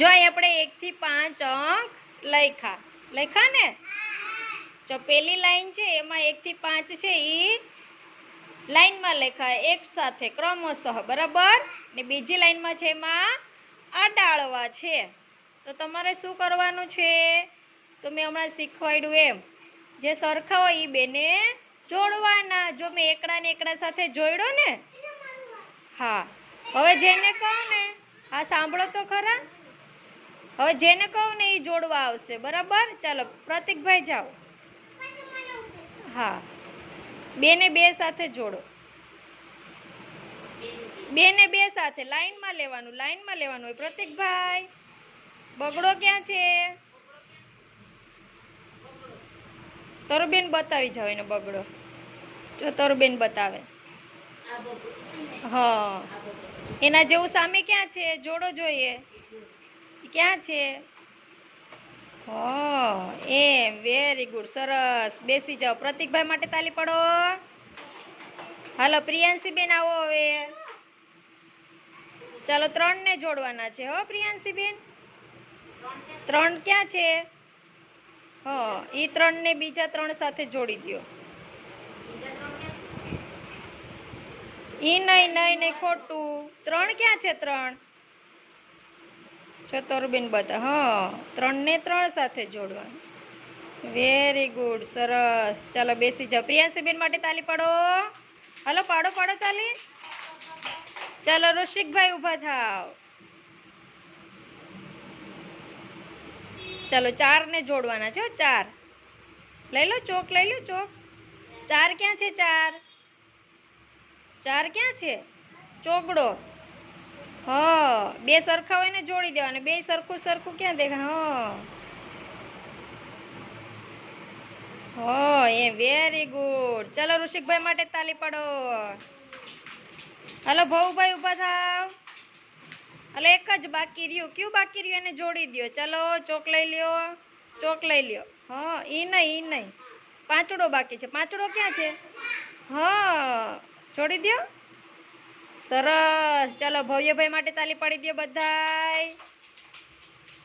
જો અહીં આપણે એકથી પાંચ અંક લખ્યા. લખ્યા ને? જો પેલી લાઈન છે, એમાં એકથી પાંચ છે એ લાઈનમાં લખ્યા. એક સાથે ક્રમશઃ, બરાબર? ને બીજી લાઈનમાં છે એમાં આડાળવા છે. તો તમારે શું કરવાનું છે? તો મેં હમણાં શીખવાડ્યું એમ. જે સરખા હોય એ બેને જોડવાના. જો મેં એકડા ને એકડા સાથે જોડ્યો ને? હા. હવે જેને કહું ને, હા, સાંભળો તો ખરા. હવે જેને કહું ને એ જોડવા આવશે, બરાબર? ચાલો, પ્રતિકભાઈ જાઓ. હા. બે ને બે સાથે જોડો. બે ને બે સાથે, લાઈનમાં લેવાનું લાઈનમાં લેવાનું હોય. પ્રતિકભાઈ, બગડો ક્યાં છે? તરુબેન બતાવી જાવ એને બગડો. જો તરુબેન બતાવે. હા. એના જેવું સામે ક્યાં છે? જોડો જોઈએ. ક્યાં છે? હો એમ વેરી ગુડ સરસ. બેસી જાઓ. પ્રતિકભાઈ માટે તાલી પડો. હાલો, પ્રિયાંશીબેન આવો હવે. ચાલો, ત્રણને જોડવાના છે. હો પ્રિયાંશી બેન ત્રણ ક્યાં છે? હો એ ત્રણને બીજા ત્રણ સાથે જોડી દો ઈ નહીં નહીં નહીં, ખોટું. ત્રણ ક્યાં છે ત્રણ? ચતુર્બેન બધા, હા ત્રણ ને ત્રણ સાથે જોડવાનું. વેરી ગુડ સરસ. ચાલો બેસી જાઓ. પ્રિયાંશીબેન માટે તાલી પાડો. હાલો, પાડો પાડો તાલી. ચાલો, ઋષિકભાઈ ઊભા થાવ. ચાલો ચાર ને જોડવાના છે ચાર. લઈ લો ચોક, લઈ લો ચોક. ચાર ક્યાં છે, ચાર? ચાર ક્યાં છે? ચોકડો. હા. બે સરખા હોય ને જોડી દેવાના. બે સરખું સરખું ક્યાં દેખાય? હા. એ વેરી ગુડ ચાલો ઋષિકભાઈ માટે તાલી પાડો. હાલો ભવુભાઈ ઊભા થાવ. હલો, એક જ બાકી રહ્યું. કયું બાકી રહ્યું? એને જોડી દ્યો. ચાલો, ચોક લઈ લ્યો. ચોક લઈ લ્યો. હા એ નહીં એ નહીં. પાંચડો બાકી છે. પાંચડો ક્યાં છે? હા છોડી દ્યો. સરસ. ચાલો ભવ્યભાઈ માટે તાલી પાડી દો બધાય.